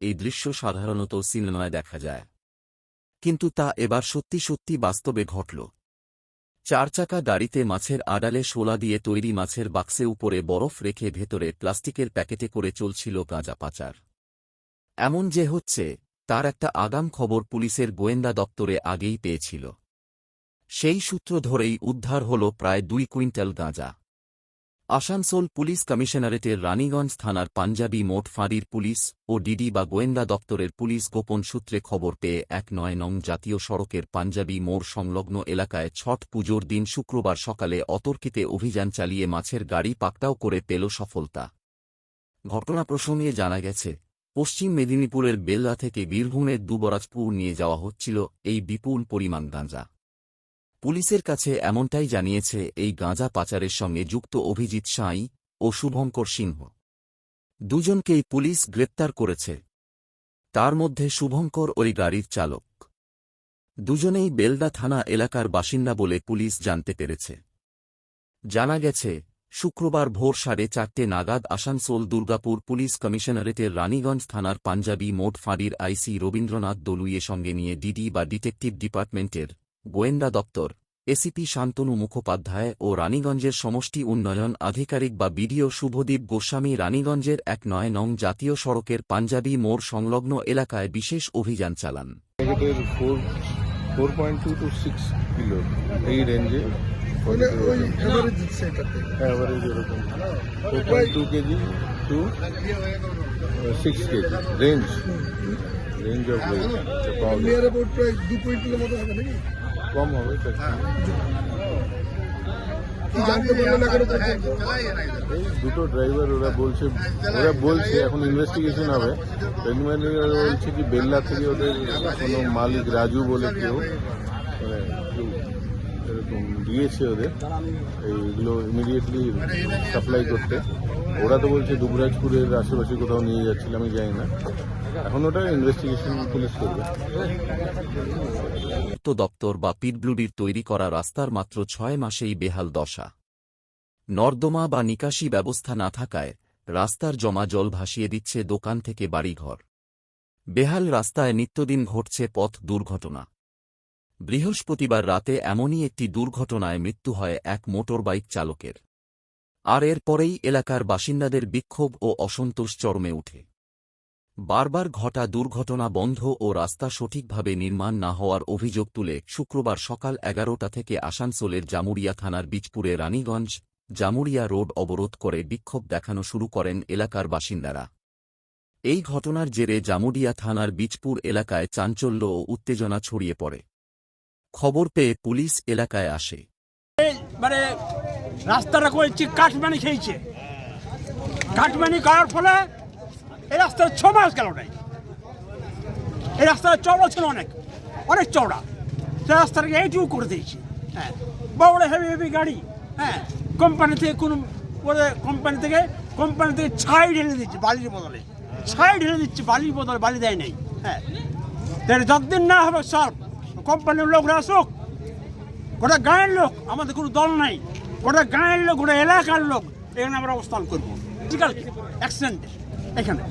এই দৃশ্য সাধারণত সিনেমায় দেখা যায়। কিন্তু তা এবার সত্যি সত্যি বাস্তবে ঘটল। চার চাকা গাড়িতে মাছের আড়ালে শোলা দিয়ে তৈরি মাছের বাক্সে উপরে বরফ রেখে ভেতরে প্লাস্টিকের প্যাকেটে করে চলছিল গাঁজা পাচার। এমন যে হচ্ছে, তার একটা আগাম খবর পুলিশের গোয়েন্দা দপ্তরে আগেই পেয়েছিল। সেই সূত্র ধরেই উদ্ধার হল প্রায় দুই কুইন্টাল গাঁজা। আসানসোল পুলিশ কমিশনারেটের রানীগঞ্জ থানার পাঞ্জাবি মোট ফাঁড়ির পুলিশ ও ডিডি বা গোয়েন্দা দপ্তরের পুলিশ গোপন সূত্রে খবর পেয়ে এক নয় নং জাতীয় সড়কের পাঞ্জাবি মোড় সংলগ্ন এলাকায় ছট পুজোর দিন শুক্রবার সকালে অতর্কিতে অভিযান চালিয়ে মাছের গাড়ি পাকটাও করে পেল সফলতা। ঘটনা প্রসঙ্গে জানা গেছে, পশ্চিম মেদিনীপুরের বেল্লা থেকে বীরভূমের দুবরাজপুর নিয়ে যাওয়া হচ্ছিল এই বিপুল পরিমাণ গাঁজা। পুলিশের কাছে এমনটাই জানিয়েছে এই গাঁজা পাচারের সঙ্গে যুক্ত অভিজিৎ সাঁই ও শুভঙ্কর সিংহ। দুজনকেই পুলিশ গ্রেপ্তার করেছে। তার মধ্যে শুভঙ্কর ওই গাড়ির চালক। দুজনেই বেলদা থানা এলাকার বাসিন্দা বলে পুলিশ জানতে পেরেছে। জানা গেছে, শুক্রবার ভোর সাড়ে চারটে নাগাদ আসানসোল দুর্গাপুর পুলিশ কমিশনারেটের রানীগঞ্জ থানার পাঞ্জাবি মোট ফাঁড়ির আইসি রবীন্দ্রনাথ দলুইয়ে সঙ্গে নিয়ে ডিডি বা ডিটেকটিভ ডিপার্টমেন্টের গোয়েন্দা দপ্তর এসিপি শান্তনু মুখোপাধ্যায় ও রানীগঞ্জের সমষ্টি উন্নয়ন আধিকারিক বা বিডিও শুভদীপ গোস্বামী রানীগঞ্জের এক নয় নং জাতীয় সড়কের পাঞ্জাবি মোড় সংলগ্ন এলাকায় বিশেষ অভিযান চালান। Four point two two six kilo এই রেঞ্জে two kg two six kg range range of weight কম হবে পর্যন্ত এই দুটো ড্রাইভার ওরা বলছে ওরা বলছে এখন ইনভেস্টিগেশন হবে। বলছে কি বেল্লা থেকে ওদের কোনো মালিক রাজু বলে কেউ মানে এরকম দিয়েছে ওদের এইগুলো ইমিডিয়েটলি সাপ্লাই করতে। ওরা তো বলছে দুবরাজপুরের আশেপাশে কোথাও নিয়ে যাচ্ছিল আমি জানি না। এখন ওটা ইনভেস্টিগেশন পুলিশ করবে। তো দপ্তর বা পিডব্লুডির তৈরি করা রাস্তার মাত্র ছয় মাসেই বেহাল দশা। নর্দমা বা নিকাশি ব্যবস্থা না থাকায় রাস্তার জমা জল ভাসিয়ে দিচ্ছে দোকান থেকে বাড়িঘর। বেহাল রাস্তায় নিত্যদিন ঘটছে পথ দুর্ঘটনা। বৃহস্পতিবার রাতে এমনই একটি দুর্ঘটনায় মৃত্যু হয় এক মোটরবাইক চালকের। আর এরপরেই এলাকার বাসিন্দাদের বিক্ষোভ ও অসন্তোষ চরমে ওঠে বারবার ঘটা দুর্ঘটনা বন্ধ ও রাস্তা সঠিকভাবে নির্মাণ না হওয়ার অভিযোগ তুলে শুক্রবার সকাল এগারোটা থেকে আসানসোলের জামুরিয়া থানার বীজপুরে রানীগঞ্জ জামুরিয়া রোড অবরোধ করে বিক্ষোভ দেখানো শুরু করেন এলাকার বাসিন্দারা। এই ঘটনার জেরে জামুরিয়া থানার বীজপুর এলাকায় চাঞ্চল্য ও উত্তেজনা ছড়িয়ে পড়ে। খবর পেয়ে পুলিশ এলাকায় আসে। মানে রাস্তাটা করেছি কাঠমানি খেয়েছে। কাঠমানি করার ফলে এই ছ মাস গেল নাই এই রাস্তাটা চওড়া ছিল অনেক। অনেক চওড়া। সে রাস্তাটাকে এইটুকু করে দিয়েছি। হ্যাঁ। বড় হেভি হেভি গাড়ি। হ্যাঁ। কোম্পানি থেকে কোনো ওদের কোম্পানি থেকে কোম্পানি থেকে ছাই ঢেলে দিচ্ছে বালির বদলে। ছাই ঢেলে দিচ্ছে বালির বদলে, বালি দেয় নাই। হ্যাঁ। যতদিন না হবে সব কোম্পানির লোকরা আসুক, গোটা গাঁয়ের লোক, আমাদের কোনো দল নাই, গোটা গাঁয়ের লোক, গোটা এলাকার লোক, এখানে আমরা অবস্থান করব। ঠিক আছে? অ্যাক্সিডেন্ট এখানে।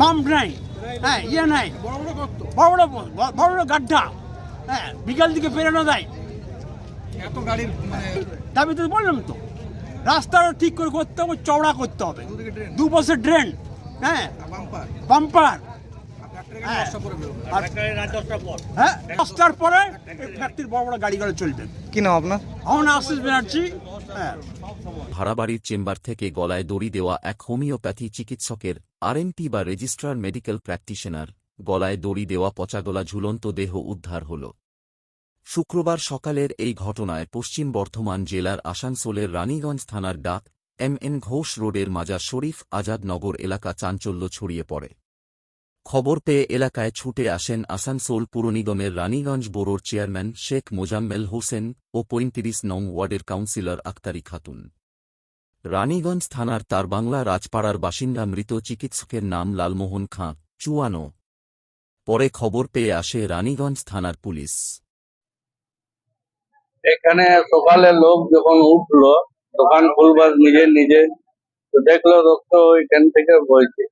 পাম্প নাই। হ্যাঁ ইয়ে নাই। বড় বড় বড় বড় গাড্ডা। হ্যাঁ বিকাল দিকে ফেরানো যায়। এত গাড়ির মানে দাবি তো বললাম তো। রাস্তাটা ঠিক করে করতে হবে চওড়া করতে হবে। দু বছর ড্রেন হ্যাঁ বাম্পার পাম্পার হ্যাঁ। আর হ্যাঁ রাস্তার পরে ফ্যাক্টরির বড় বড় গাড়িগুলো চলবে। কি নাম আপনার? আমার নাম আশিস ব্যানার্জি। ভাড়াবাড়ির চেম্বার থেকে গলায় দড়ি দেওয়া এক হোমিওপ্যাথি চিকিৎসকের আরএমপি বা রেজিস্ট্রার মেডিকেল প্র্যাকটিশনার। গলায় দড়ি দেওয়া পচাগলা ঝুলন্ত দেহ উদ্ধার হল। শুক্রবার সকালের এই ঘটনায় পশ্চিম বর্ধমান জেলার আসানসোলের রানীগঞ্জ থানার ডাক এম এন ঘোষ রোডের মাজার শরীফ আজাদ নগর এলাকা চাঞ্চল্য ছড়িয়ে পড়ে। খবর পেয়ে এলাকায় ছুটে আসেন আসানসোল পুর নিগমের রানীগঞ্জ বোরোর চেয়ারম্যান শেখ মোজাম্মেল হোসেন ও পঁয়ত্রিশ নং ওয়ার্ডের কাউন্সিলর আক্তারি খাতুন। রানীগঞ্জ থানার তার বাংলা রাজপাড়ার বাসিন্দা মৃত চিকিৎসকের নাম লালমোহন খাঁ চুয়ানো পরে খবর পেয়ে আসে রানীগঞ্জ থানার পুলিশ। এখানে সকালে লোক যখন উঠল, দোকান খুলবার নিজে নিজে দেখল রক্ত ওইখান থেকে বইছে।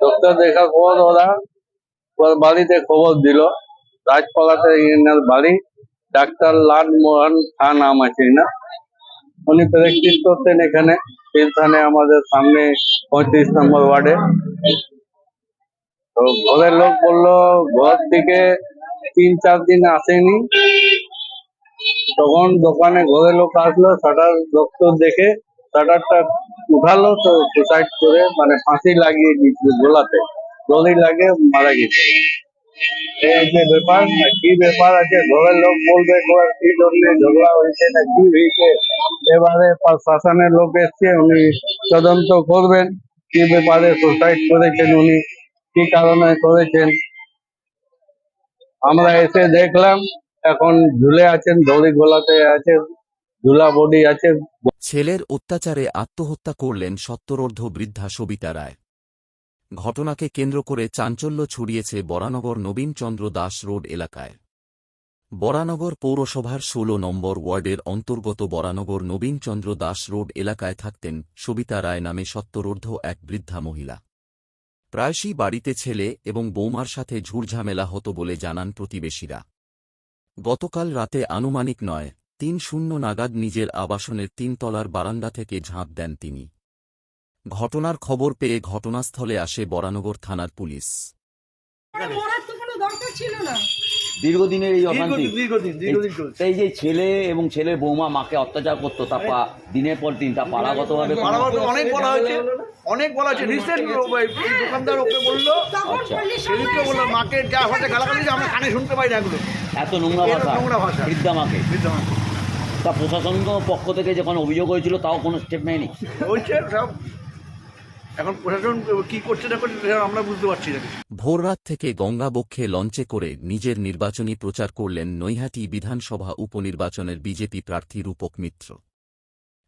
ডক্টর দেখার পর ওরা। ওর বাড়িতে খবর দিল। রাজপালাতে ইনার বাড়ি। ডাক্তার লাল মোহন খা নাম আছে না? উনি প্র্যাকটিস করতেন এখানে। তীর্থানে আমাদের সামনে পঁয়ত্রিশ নম্বর ওয়ার্ডে। তো ঘরের লোক বলল, ঘর থেকে তিন, চার দিন আসেনি। তখন দোকানে ঘরের লোক আসলো শাটার ডক্টর দেখে শাটারটা উঠালো তো সুসাইড করে মানে ফাঁসি লাগিয়ে দিয়েছিল গোলাতে। দড়ি লাগে, মারা গেছে। এই যে ব্যাপার কি ব্যাপার আছে, ঘরের লোক বলবে কি জন্য ঝগড়া হয়েছে, না কি হয়েছে? এবারে প্রশাসনের লোক এসছে, উনি তদন্ত করবেন, কি ব্যাপারে সুসাইড করেছেন উনি, কি কারণে করেছেন। আমরা এসে দেখলাম, এখন ঝুলে আছেন, দড়ি গোলাতে আছে আছে। ছেলের অত্যাচারে আত্মহত্যা করলেন সত্তরোর্ধ বৃদ্ধা সবিতা রায়। ঘটনাকে কেন্দ্র করে চাঞ্চল্য ছড়িয়েছে বরানগর নবীনচন্দ্র দাস রোড এলাকায়। বরানগর পৌরসভার ষোলো নম্বর ওয়ার্ডের অন্তর্গত বরানগর নবীনচন্দ্র দাস রোড এলাকায় থাকতেন সবিতা রায় নামে সত্তরোর্ধ এক বৃদ্ধা মহিলা। প্রায়শই বাড়িতে ছেলে এবং বৌমার সাথে ঝুড়ঝামেলা হতো বলে জানান প্রতিবেশীরা। গতকাল রাতে আনুমানিক নয় তিন শূন্য নাগাদ নিজের আবাসনের তিনতলার বারান্দা থেকে ঝাঁপ দেন তিনি। ঘটনার খবর পেয়ে ঘটনাস্থলে আসে বরানগর থানার পুলিশ। ছিল দীর্ঘদিনের এই অশান্তি। এই যে ছেলে এবং ছেলের বৌমা মাকে অত্যাচার করতো তা পা দিনের পর দিন তা পাড়াগতভাবে অনেক বলা হয়েছে অনেক বলা হয়েছে। রিসেন্ট দোকানদার ওকে বলল আচ্ছা। সেদিনকে বলল মাকে যা গালাগালি আমরা কানে শুনতে পাই না এগুলো। এত নোংরা ভাষা। নোংরা ভাষা। বৃদ্ধা মাকে। বিদ্যমান তা প্রশাসন পক্ষ থেকে যখন অভিযোগ হয়েছিল তাও কোনো স্টেপ নেয়নি। হচ্ছে সব এখন প্রশাসন কি করছে না করছে আমরা বুঝতে পারছি না। ভোররাত থেকে গঙ্গাবক্ষে লঞ্চে করে নিজের নির্বাচনী প্রচার করলেন নৈহাটি বিধানসভা উপনির্বাচনের বিজেপি প্রার্থী রূপক মিত্র।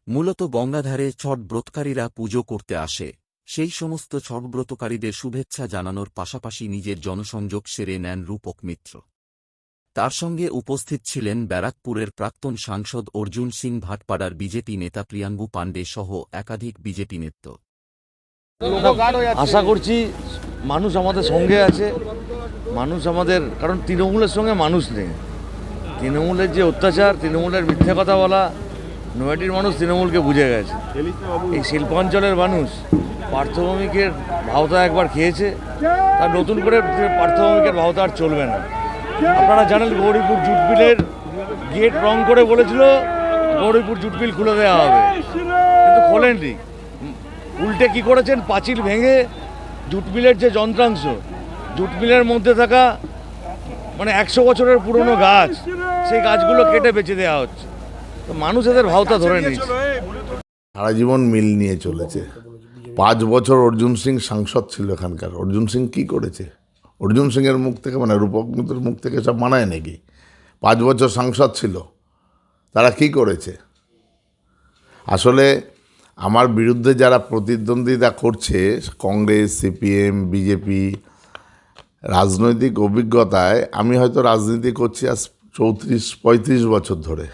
মূলত গঙ্গাধারে ছটব্রতকারীরা পুজো করতে আসে। সেই সমস্ত ছটব্রতকারীদের শুভেচ্ছা জানানোর পাশাপাশি নিজের জনসংযোগ সেরে নেন রূপক মিত্র। তার সঙ্গে উপস্থিত ছিলেন ব্যারাকপুরের প্রাক্তন সাংসদ অর্জুন সিং ভাটপাড়ার বিজেপি নেতা প্রিয়াঙ্গু পাণ্ডে সহ একাধিক বিজেপি নেত্র। আশা করছি মানুষ আমাদের সঙ্গে আছে, মানুষ আমাদের, কারণ তৃণমূলের সঙ্গে মানুষ নেই। তৃণমূলের যে অত্যাচার, তৃণমূলের মিথ্যে কথা বলা, নয়াটির মানুষ তৃণমূলকে বুঝে গেছে। এই শিল্পাঞ্চলের মানুষ পার্থভূমিকের ভাওতা একবার খেয়েছে, তার নতুন করে পার্থভূমিকের ভাওতা আর চলবে না। আপনারা জানেন গৌরীপুর জুটবিলের গেট রং করে বলেছিল গৌরীপুর জুটবিল খুলে দেওয়া হবে। কিন্তু খোলেননি। উল্টে কি করেছেন? পাঁচিল ভেঙে জুট মিলের যে যন্ত্রাংশ, জুট মিলের মধ্যে থাকা মানে একশো বছরের পুরনো গাছ, সেই গাছগুলো কেটে বেঁচে দেওয়া হচ্ছে। তো মানুষ এদের ভাওতা ধরে নিচ্ছে সারা জীবন মিল নিয়ে চলেছে। পাঁচ বছর অর্জুন সিং সাংসদ ছিল এখানকার। অর্জুন সিং কি করেছে? অর্জুন সিংয়ের মুখ থেকে মানে রূপক মিত্রের মুখ থেকে সব মানায় নাকি? পাঁচ বছর সাংসদ ছিল। তারা কি করেছে? আসলে আমার বিরুদ্ধে যারা প্রতিদ্বন্দ্বিতা করছে, কংগ্রেস, সিপিএম, বিজেপি, রাজনৈতিক অভিজ্ঞতায় আমি হয়তো রাজনীতি করছি আজ চৌত্রিশ, পঁয়ত্রিশ বছর ধরে।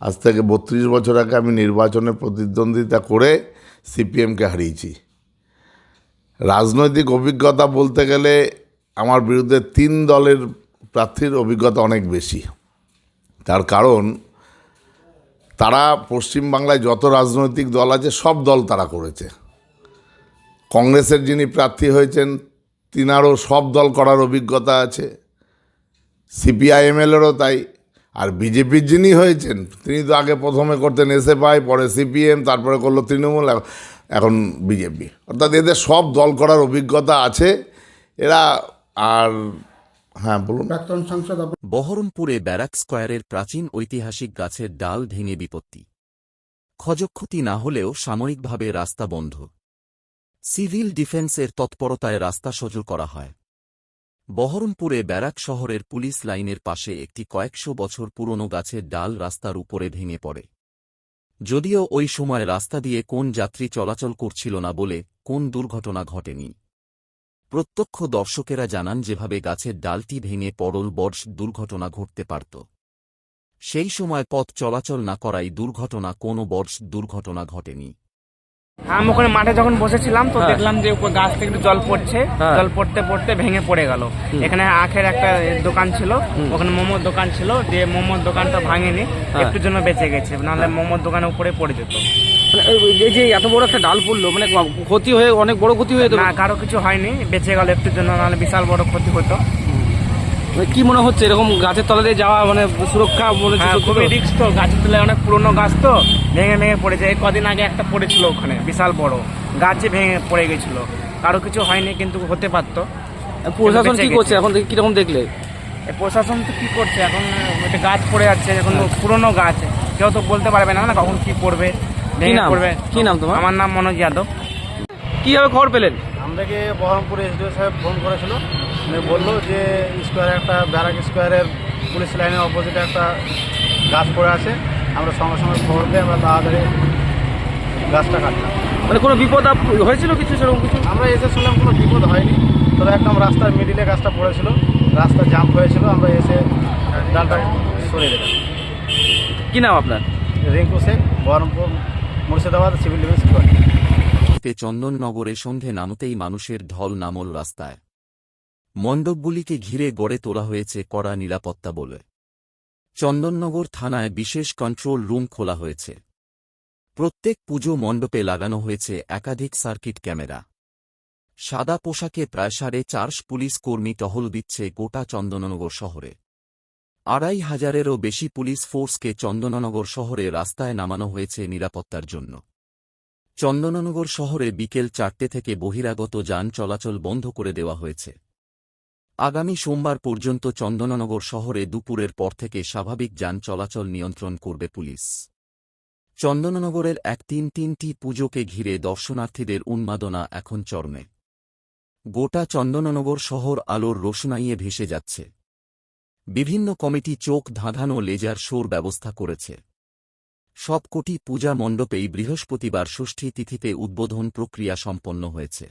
আজ থেকে বত্রিশ বছর আগে আমি নির্বাচনে প্রতিদ্বন্দ্বিতা করে সিপিএমকে হারিয়েছি। রাজনৈতিক অভিজ্ঞতা বলতে গেলে আমার বিরুদ্ধে তিন দলের প্রার্থীর অভিজ্ঞতা অনেক বেশি। তার কারণ, তারা পশ্চিমবাংলায় যত রাজনৈতিক দল আছে, সব দল তারা করেছে। কংগ্রেসের যিনি প্রার্থী হয়েছেন, তিনারও সব দল করার অভিজ্ঞতা আছে। সিপিআইএমএলেরও তাই। আর বিজেপির যিনি হয়েছেন, তিনি তো আগে প্রথমে করতেন এসে এসএফআই, পরে সিপিএম, তারপরে করল তৃণমূল এখন বিজেপি। অর্থাৎ এদের সব দল করার অভিজ্ঞতা আছে। এরা আর হ্যাঁ বলুন। প্রাক্তন সাংসদ বহরমপুরে ব্যারাক স্কয়ারের প্রাচীন ঐতিহাসিক গাছের ডাল ভেঙে বিপত্তি। ক্ষয়ক্ষতি না হলেও সাময়িকভাবে রাস্তা বন্ধ। সিভিল ডিফেন্সের তৎপরতায় রাস্তা সজল করা হয়। বহরমপুরে ব্যারাক শহরের পুলিশ লাইনের পাশে একটি কয়েকশো বছর পুরনো গাছের ডাল রাস্তার উপরে ভেঙে পড়ে। যদিও ওই সময় রাস্তা দিয়ে কোন যাত্রী চলাচল করছিল না বলে কোন দুর্ঘটনা ঘটেনি। প্রত্যক্ষ দর্শকেরা জানান যেভাবে গাছের ডালটি ভেঙে পড়ল বর্ষ দুর্ঘটনা ঘটতে পারত। সেই সময় পথ চলাচল না করাই দুর্ঘটনা কোনো বর্ষ দুর্ঘটনা ঘটেনি। আমি ওখানে মাঠে যখন বসেছিলাম তো হ্যাঁ। দেখলাম যে গাছ থেকে একটু জল পড়ছে। হ্যাঁ। জল পড়তে পড়তে ভেঙে পড়ে গেল। এখানে আখের একটা দোকান ছিল। ওখানে মোমোর দোকান ছিল। দিয়ে মোমোর দোকানটা ভাঙেনি। একটু জন্য বেঁচে গেছে। নাহলে মোমোর দোকানের উপরে পড়ে যেত। মানে এই- যে এত বড় একটা ডাল পড়ল মানে ক্ষতি হয়ে অনেক বড় ক্ষতি হয়ে না কারও কিছু হয়নি বেঁচে গেল একটুর জন্য নাহলে বিশাল বড় ক্ষতি হতো। মানে কি মনে হচ্ছে এরকম গাছের তলা দিয়ে যাওয়া মানে সুরক্ষা মনে হ্যাঁ? খুবই রিক্স তো গাছের তলায় অনেক পুরনো গাছ তো ভেঙে ভেঙে পড়েছে এই কদিন আগে একটা পড়েছিল ওখানে বিশাল বড় গাছে ভেঙে পড়ে গেছিল। কারও কিছু হয়নি কিন্তু হতে পারতো। প্রশাসন কি করছে? এখন কীরকম দেখলে? প্রশাসন তো কি করছে? এখন একটা গাছ পড়ে যাচ্ছে এখন পুরনো গাছ কেউ তো বলতে পারবে না না কখন কি পড়বে। ভেঙে নাম? কি নাম তোমার? আমার নাম মনোজ যাদব। কীভাবে খবর পেলেন? আমাদেরকে বহরমপুর এসডিও সাহেব ফোন করেছিল। বলল যে স্কোয়ারে একটা ব্যারাক স্কোয়ারের পুলিশ লাইনের অপোজিটে একটা গাছ পড়ে আছে। আমরা সঙ্গে সঙ্গে খবর দিয়ে আমরা তাড়াতাড়ি গাছটা কাটলাম। মানে কোনো বিপদ আপ- হয়েছিল কিছু সেরকম কিছু? আমরা এসে শুনলাম কোনো বিপদ হয়নি। তবে একদম রাস্তার মিডিলে গাছটা পড়েছিল। রাস্তা জাম্প হয়েছিল আমরা এসে ডালটা সরিয়ে দিলাম। কি নাম আপনার? রিঙ্কু শেখ বহরমপুর মুর্শিদাবাদ সিভিল ডিফেন্স তে চন্দননগরে সন্ধে নামতেই মানুষের ঢল নামল রাস্তায়। মণ্ডপগুলিকে ঘিরে গড়ে তোলা হয়েছে কড়া নিরাপত্তা বলে। চন্দননগর থানায় বিশেষ কন্ট্রোল রুম খোলা হয়েছে। প্রত্যেক পুজো মণ্ডপে লাগানো হয়েছে একাধিক সার্কিট ক্যামেরা। সাদা পোশাকে প্রায় সাড়ে চারশ পুলিশ কর্মী টহল দিচ্ছে গোটা চন্দননগর শহরে। আড়াই হাজারেরও বেশি পুলিশ ফোর্সকে চন্দননগর শহরে রাস্তায় নামানো হয়েছে নিরাপত্তার জন্য। চন্দননগর শহরে বিকেল চারটে থেকে বহিরাগত যান চলাচল বন্ধ করে দেওয়া হয়েছে। আগামী সোমবার পর্যন্ত চন্দননগর শহরে দুপুরের পর থেকে স্বাভাবিক যান চলাচল নিয়ন্ত্রণ করবে পুলিশ। চন্দননগরের এক তিন তিনটি পুজোকে ঘিরে দর্শনার্থীদের উন্মাদনা এখন চরমে। গোটা চন্দননগর শহর আলোর রোশনাইয়ে ভেসে যাচ্ছে। বিভিন্ন কমিটি চোখ ধাঁধানো লেজার শোর ব্যবস্থা করেছে। সবকটি পূজা মণ্ডপেই বৃহস্পতিবার ষষ্ঠী তিথিতে উদ্বোধন প্রক্রিয়া সম্পন্ন হয়েছে।